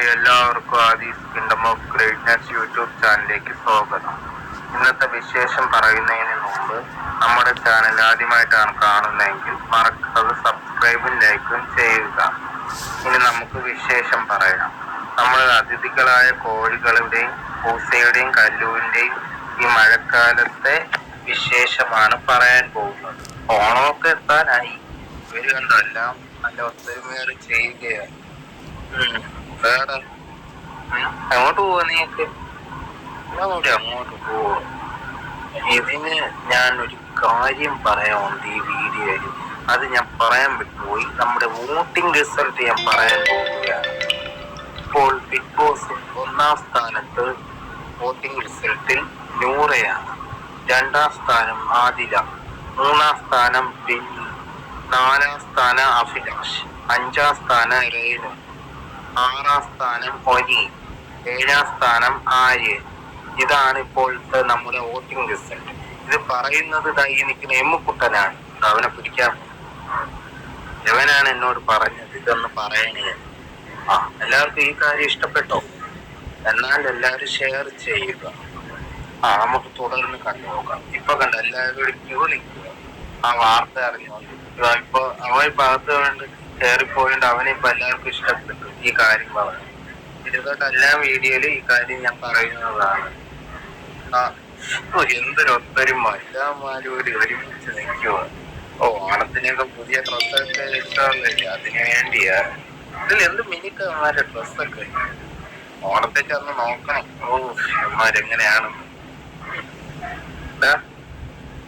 Hi എല്ലാവർക്കും Aadi's kingdom of greatness YouTube ചാനലിലേക്ക് സ്വാഗതം. ഇന്നത്തെ വിശേഷം പറയുന്നതിന് മുമ്പ് നമ്മുടെ ചാനൽ ആദ്യമായിട്ടാണ് കാണുന്നതെങ്കിൽ മറക്കാതെ സബ്സ്ക്രൈബും ലൈക്കും ചെയ്യുക. ഇനി നമുക്ക് വിശേഷം പറയാം. നമ്മൾ അതിഥികളായ കോഴികളുടെയും പൂസയുടെയും കല്ലൂരിന്റെയും ഈ മഴക്കാലത്തെ വിശേഷമാണ് പറയാൻ പോകുന്നത്. ഓണമൊക്കെ എത്താനായി. ഇവർ എല്ലാം നല്ല ഒത്തൊരുമയോട് ചെയ്യുകയാണ്. അങ്ങോട്ട് പോവാ നീക്ക് അങ്ങോട്ട് അങ്ങോട്ട് പോവാ? ഇതിന് ഞാൻ ഒരു കാര്യം പറയാനുണ്ട് ഈ വീഡിയോയിൽ. അത് ഞാൻ പറയാൻ വിട്ടുപോയി നമ്മുടെ വോട്ടിംഗ് റിസൾട്ട് ഞാൻ പറയാൻ പോവുകയാണ്. ഇപ്പോൾ ബിഗ് ബോസ് ഒന്നാം സ്ഥാനത്ത് വോട്ടിംഗ് റിസൾട്ടിൽ നൂറയാണ്. രണ്ടാം സ്ഥാനം ആദില. മൂന്നാം സ്ഥാനം ബിന്നി. നാലാം സ്ഥാനം അഭിലാഷ്. അഞ്ചാം സ്ഥാനം രേണു. ആറാം സ്ഥാനം ഒനി ഏഴാം സ്ഥാനം ആര് ഇതാണ് ഇപ്പോഴത്തെ നമ്മുടെ വോട്ടിംഗ് റിസൾട്ട് ഇത് പറയുന്നത് ഈ നിൽക്കുന്ന എമ്മുക്കുട്ടനാണ് അവനെ പിടിക്കാൻ ഇവനാണ് എന്നോട് പറഞ്ഞത് ഇതൊന്ന് പറയണേ. ആ എല്ലാവർക്കും ഈ കാര്യം ഇഷ്ടപ്പെട്ടോ? എന്നാൽ എല്ലാവരും ഷെയർ ചെയ്യുക. ആ നമുക്ക് തുടർന്ന് കണ്ടു നോക്കാം ഇപ്പൊ കണ്ട എല്ലാവരും ക്യൂ നിൽക്കുക. ആ വാർത്ത അറിഞ്ഞു ഇപ്പൊ അവൻ ഭാഗത്ത് വേണ്ട കയറിപ്പോയോണ്ട് അവനെ ഇപ്പൊ എല്ലാവർക്കും ഇഷ്ടപ്പെട്ടു. ഈ കാര്യം പറഞ്ഞു. ഇരുന്നിട്ട് എല്ലാ വീഡിയോയിലും ഈ കാര്യം ഞാൻ പറയുന്നതാണ്. എന്തൊരു ഒത്തൊരുമ എല്ലാമാരും ഒരു ഒരുമിച്ച് നിൽക്കുക ഓ ഓണത്തിനൊക്കെ പുതിയ ഡ്രസ്സൊക്കെ ഇഷ്ടമല്ലേ അതിനു വേണ്ടിയാ. ഇതിൽ എന്ത് മിനിക്കന്മാരെ ഡ്രസ്സൊക്കെ? ഓണത്തേക്ക് അന്ന് നോക്കണം. ഓ അമ്മമാരെങ്ങനെയാണ്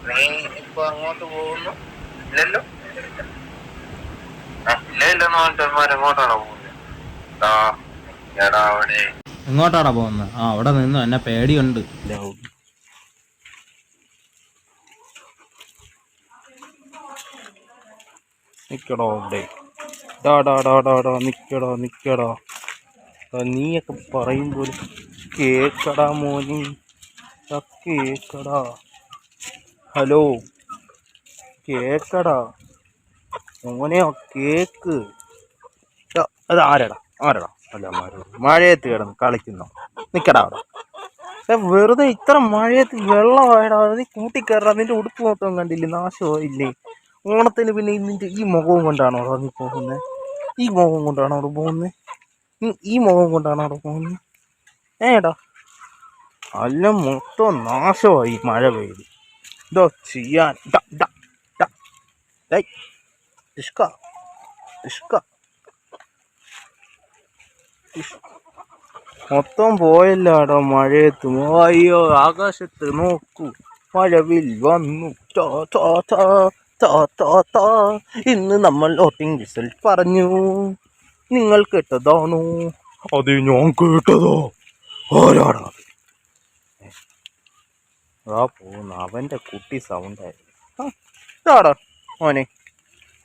നീ ഇപ്പൊ അങ്ങോട്ട് പോകുന്നു. ഇല്ലല്ലോ? എങ്ങോട്ടാടാ പോകുന്നത്? ആ അവിടെ നിന്നു. എന്നെ പേടിയുണ്ട്. നിക്കടോ അവിടെ. ഡാ നിക്കടോ നിക്കടാ. നീയൊക്കെ പറയുമ്പോൾ കേക്കടാ മോനി. കേക്കടാ. ഹലോ കേക്കടാ. മോനെയോ കേക്ക്. അത് ആരടാ? ആരടാ? അല്ല മഴയത്ത് കിടന്ന് കളിക്കുന്നു. നിക്കടാ അവിടെ. വെറുതെ ഇത്ര മഴയത്ത് വെള്ളമായടാ. നീ കൂട്ടിക്കയറാ നിന്റെ ഉടുപ്പ് മൊത്തം കണ്ടില്ലേ? നാശമായില്ലേ? ഓണത്തിന് പിന്നെ നിന്റെ ഈ മുഖവും കൊണ്ടാണോ അവിടെ നീ പോകുന്നത് ഈ മുഖം കൊണ്ടാണോ അവിടെ പോകുന്നത് ഈ മുഖം കൊണ്ടാണോ അവിടെ പോകുന്നത് ഏടാ. അല്ല മൊത്തം നാശമായി മഴ പെയ്ത്. ഇതോ ചെയ്യാൻ ഡ ഡ ഡാ. ഇഷ്ക ഇഷ്ക ഇഷ്. മൊത്തം പോയല്ലാടോ മഴയത്ത്. അയ്യോ ആകാശത്ത് നോക്കൂ. മഴവിൽ വന്നു. ടാ, ടാ, ടാ, ടാ, ടാ, ടാ. ഇന്ന് നമ്മൾ വോട്ടിംഗ് റിസൾട്ട് പറഞ്ഞു. നിങ്ങൾ കേട്ടതാണോ? അത് ഞാൻ കേട്ടതോ. ആരാടാ അതാ? പോകുന്ന അവന്റെ കുട്ടി സൗണ്ടായിരുന്നു ആ ഇതാടാ മോനെ.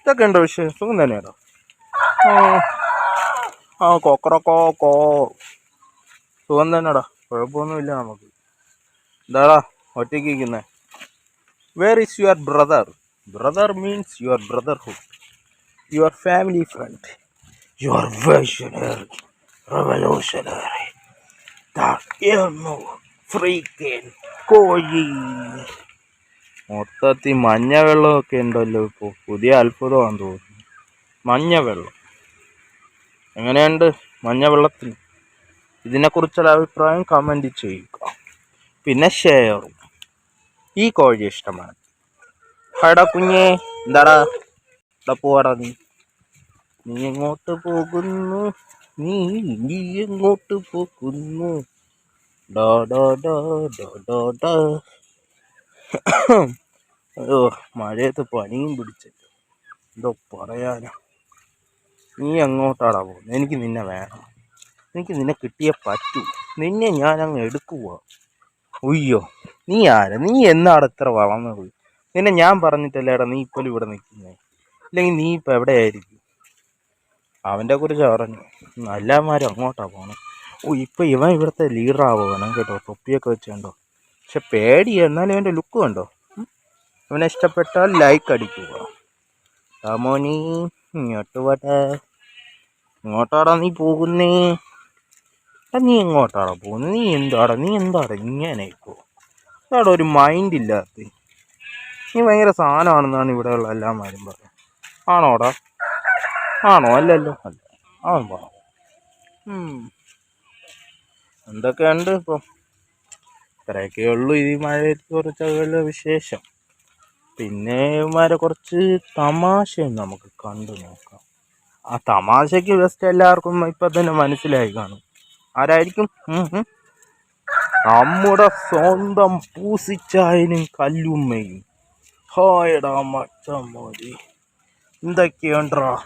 ഇതൊക്കെ ഉണ്ടോ വിഷയം സുഖം തന്നെയാണോ? ആ കൊക്കറക്കോ കോ. സുഖം തന്നെടാ കുഴപ്പമൊന്നുമില്ല നമുക്ക്. എന്താടാ ഒറ്റയ്ക്ക് ഇരിക്കുന്നേ? Where is your brother brother means your brotherhood your family friend your visionary revolutionary ഫ്രീക്കൻ കോഴി മൊത്തത്തിൽ മഞ്ഞ വെള്ളമൊക്കെ ഉണ്ടല്ലോ ഇപ്പോൾ പുതിയ അത്ഭുതമാണെന്ന് തോന്നുന്നു. മഞ്ഞ വെള്ളം. എങ്ങനെയുണ്ട് മഞ്ഞ വെള്ളത്തിൽ ഇതിനെക്കുറിച്ചുള്ള അഭിപ്രായം കമന്റ് ചെയ്യുക. പിന്നെ ഷെയറും ഈ കോഴി ഇഷ്ടമാണ്. ഹടാ കുഞ്ഞേ എന്താടാ? ഇവിടെ പോവാടാ നീ? നീ എങ്ങോട്ട് പോകുന്നു? നീ നീ എങ്ങോട്ട് പോകുന്നു? ഡോ ഡോ ഡോ ഡോ ഡോ ഡാ. അയ്യോ മഴയത്ത് പനിയും പിടിച്ചിട്ട്. എന്തോ പറയാനാ. നീ അങ്ങോട്ടാടാ പോകുന്നത് എനിക്ക് നിന്നെ വേണം. എനിക്ക് നിന്നെ കിട്ടിയേ പറ്റൂ. നിന്നെ ഞാൻ അങ്ങ് എടുക്കുക ഉയ്യോ. നീ ആരാ? നീ എന്നാണ് ഇത്ര വളർന്നത്? നിന്നെ ഞാൻ പറഞ്ഞിട്ടല്ലേടാ നീ ഇപ്പോഴും ഇവിടെ നിൽക്കുന്നേ. ഇല്ലെങ്കിൽ നീ ഇപ്പം എവിടെയായിരിക്കും? അവന്റെ കുറിച്ച് പറഞ്ഞു. എല്ലാമാരും അങ്ങോട്ടാണ് പോകണം ഓ ഇപ്പം ഇവൻ ഇവിടുത്തെ ലീഡറാവുകയാണ് കേട്ടോ തൊപ്പിയൊക്കെ വെച്ച് കണ്ടോ? പക്ഷെ പേടി എന്നാലും അവന്റെ ലുക്ക് കണ്ടോ. അവനെ ഇഷ്ടപ്പെട്ടാൽ ലൈക്ക് അടിക്കുക. തമോനി ഇങ്ങോട്ട് പോട്ടെ ഇങ്ങോട്ടാടാ നീ പോകുന്നേ. നീ എങ്ങോട്ടാടാ പോകുന്നത് നീ എന്താടാ? നീ എന്താടാ ഇങ്ങനെ ഇപ്പോൾ എന്താടാ ഒരു മൈൻഡ് ഇല്ലാത്ത. നീ ഭയങ്കര സാധനമാണെന്നാണ് ഇവിടെയുള്ള എല്ലാമാരും പറയുന്നത്. ആണോടാ? ആണോ? അല്ലല്ലോ. അല്ല. ആ പറ എന്തൊക്കെയുണ്ട് ഇപ്പം? ഇത്രയൊക്കെ ഉള്ളൂ ഈ മഴയത്ത് കുറച്ചൊക്കെ വിശേഷം. പിന്നെ ഇവന്മാരെ കുറച്ച് തമാശയും നമുക്ക് കണ്ടു നോക്കാം. ആ തമാശയ്ക്ക് ജസ്റ്റ് എല്ലാവർക്കും ഇപ്പം തന്നെ മനസ്സിലായി കാണും. ആരായിരിക്കും. നമ്മുടെ സ്വന്തം പൂസിച്ചായനും കല്ലുമ്മയും. ഹായടാ മച്ചമ്മോതി എന്തൊക്കെയുണ്ടാ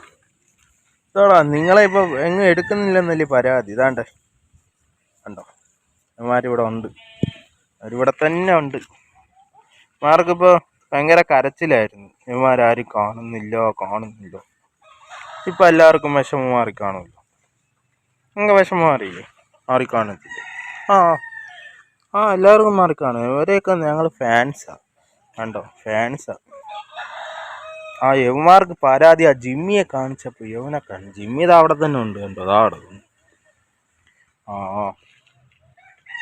ഇതാടാ നിങ്ങളെ ഇപ്പൊ എങ്ങും എടുക്കുന്നില്ലെന്നല്ലേ പരാതി. ഇതാണ്ടേ. കണ്ടോ? അമ്മമാരിവിടെ ഉണ്ട്. അവരിവിടെ തന്നെ ഉണ്ട്. മാർക്കിപ്പോ ഭയങ്കര കരച്ചിലായിരുന്നു. ഇവന്മാരാരും കാണുന്നില്ല കാണുന്നില്ല. ഇപ്പൊ എല്ലാവർക്കും വിഷമം മാറി കാണുമല്ലോ. നിങ്ങൾക്ക് വിഷമം മാറിയില്ലേ? മാറി കാണത്തില്ല? ആ ആ എല്ലാവർക്കും മാറി കാണും. ഇവരെയൊക്കെ ഞങ്ങൾ ഫാൻസാ കണ്ടോ? ഫാൻസാ ആ. യവന്മാർക്ക് പരാതി ആ ജിമ്മിയെ കാണിച്ചപ്പോൾ യവനെ കാണും ജിമ്മി ഇത് അവിടെ തന്നെ ഉണ്ട് കണ്ടോ? അതാ അവിടെ. ആ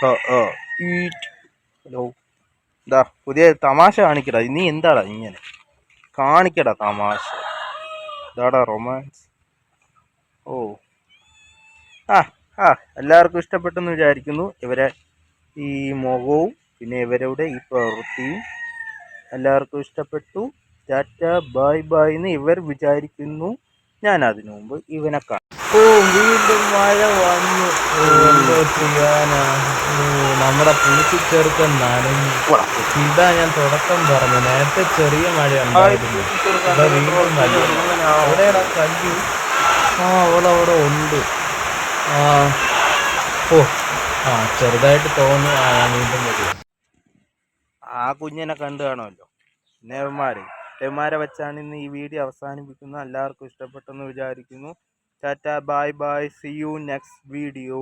ഓ ഓ ഹലോ. ഇതാ പുതിയ തമാശ കാണിക്കടാ. നീ എന്താടാ ഇങ്ങനെ? കാണിക്കടാ തമാശ. ഇതാടാ റൊമാൻസ് ഓ. ആ ആ എല്ലാവർക്കും ഇഷ്ടപ്പെട്ടെന്ന് വിചാരിക്കുന്നു. ഇവരെ ഈ മുഖവും പിന്നെ ഇവരുടെ ഈ പ്രവൃത്തിയും എല്ലാവർക്കും ഇഷ്ടപ്പെട്ടു. ടാറ്റ ബൈ ബൈ എന്ന് ഇവർ വിചാരിക്കുന്നു. ഞാൻ അതിനു മുമ്പ് ഇവനെ കാണും. ഓ വീണ്ടും മഴ വന്നു. എന്തോ ചെയ്യാനാ? നമ്മുടെ പൂച്ചിച്ചെറുക്കൻ നനഞ്ഞു ഇതാ ഞാൻ തുടക്കം പറഞ്ഞു. നേരത്തെ ചെറിയ മഴ ഉണ്ടായിരുന്നു. വീണ്ടും മഴ. എവിടെയാടാ കല്ലു? ആ അവളവിടെ ഉണ്ട്. ആ ഓ ആ ചെറുതായിട്ട് തോന്നുന്നു. ആ വീണ്ടും വരും. ആ കുഞ്ഞിനെ കണ്ടു കാണുമല്ലോ. പിന്നെ വച്ചാണ് വെച്ചാണ് ഇന്ന് ഈ വീഡിയോ അവസാനിപ്പിക്കുന്നത്. എല്ലാവർക്കും ഇഷ്ടപ്പെട്ടെന്ന് വിചാരിക്കുന്നു. Tata bye bye. See you next video